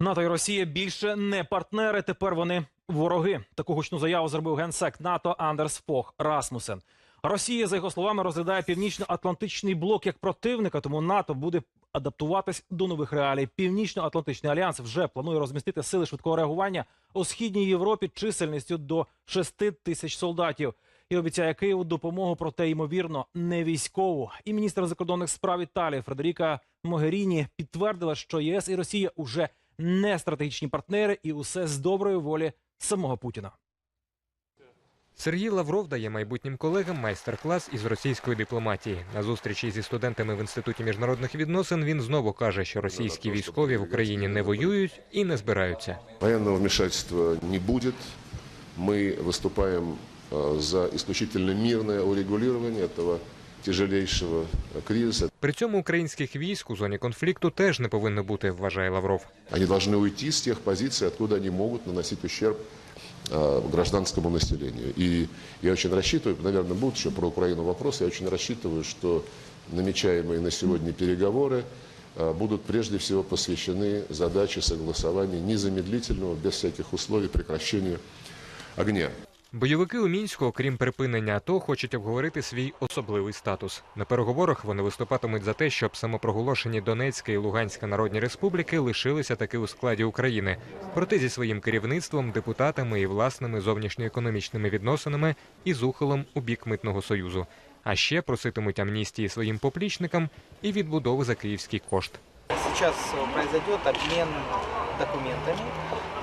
НАТО і Росія більше не партнери. Тепер вони вороги. Таку гучну заяву зробив генсек НАТО Андерс Фох Расмусен. Росія, за його словами, розглядає північно-атлантичний блок як противника, тому НАТО буде адаптуватись до нових реалій. Північно-атлантичний альянс вже планує розмістити сили швидкого реагування у східній Європі чисельністю до 6 тисяч солдатів. І обіцяє Києву допомогу, проте ймовірно не військову. І міністр закордонних справ Італії Фредеріка Могеріні підтвердила, що ЄС і Росія уже не стратегічні партнери, і усе з доброї волі самого Путіна. Сергій Лавров дає майбутнім колегам майстер-клас із російської дипломатії. На зустрічі зі студентами в інституті міжнародних відносин він знову каже, що російські військові в Україні не воюють і не збираються. Военного вмешательства не будет. Мы выступаем э, за исключительно мирное урегулирование этого тяжелейшего э, кризиса. При цьому українських військ у зоні конфлікту теж не повинно бути, вважає Лавров. Они должны уйти с тех позиций, откуда они могут наносить ущерб э, гражданскому населению. И я очень рассчитываю, наверное, будут еще про Украину вопросы, я очень рассчитываю, что намечаемые на сегодня переговоры э, будут прежде всего посвящены задаче согласования незамедлительного, без всяких условий прекращения огня. Бойовики у мінську, окрім припинення АТО, хочуть обговорити свій особливий статус. На переговорах вони виступатимуть за те, щоб самопроголошені Донецька і Луганська народні республіки лишилися таки у складі України. Проте зі своїм керівництвом, депутатами і власними зовнішньоекономічними відносинами і з ухилом у бік митного союзу. А ще проситимуть амністії своїм поплічникам і відбудови за київський кошт. Сейчас э, произойдет обмен документами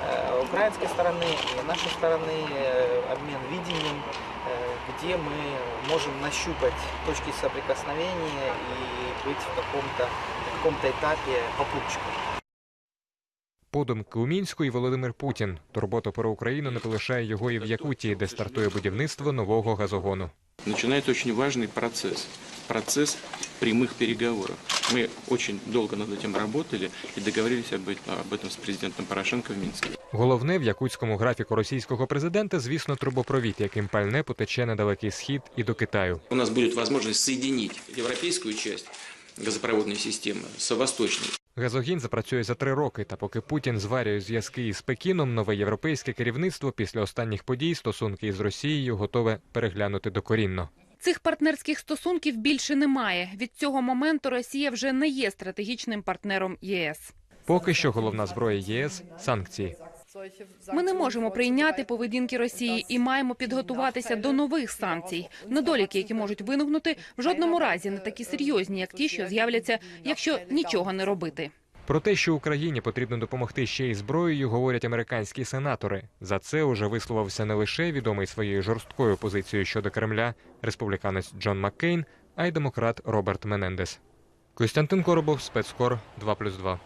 э, украинской стороны и нашей стороны, где мы можем нащупать точки соприкосновения и быть в каком-то на каком-то этапе попутчиком. Подумки у мінську і Володимир Путін. Турбота про Україну не полишає його і в Якутії, де стартує будівництво нового газогону. начинается очень важный процесс. Процесс прямых переговоров. Мы очень долго над этим работали и договорились об этом, об этом с президентом Порошенко в Минске. Головне в якутському графіку російського президента, звісно, трубопровід, яким пальне потече на далекий схід і до Китаю. У нас будет возможность соединить европейскую часть газопроводной системы с восточной. Газогін запрацює за три роки. Та поки Путін зварює зв'язки із Пекіном, нове європейське керівництво після останніх подій стосунки із Росією готове переглянути докорінно. Цих партнерських стосунків більше немає. Від цього моменту Росія вже не є стратегічним партнером ЄС. Поки що головна зброя ЄС санкції. Ми не можемо прийняти поведінки Росії і маємо підготуватися до нових санкцій. Недоліки, які можуть виникнути, в жодному разі не такі серйозні, як ті, що з'являться, якщо нічого не робити. Про те, що Україні потрібно допомогти ще й зброєю, говорять американські сенатори. За це уже висловився не лише відомий своєю жорсткою позицією щодо Кремля республіканець Джон Маккейн, а й демократ Роберт Менендес. Костянтин Коробов, спецкор 2+,2.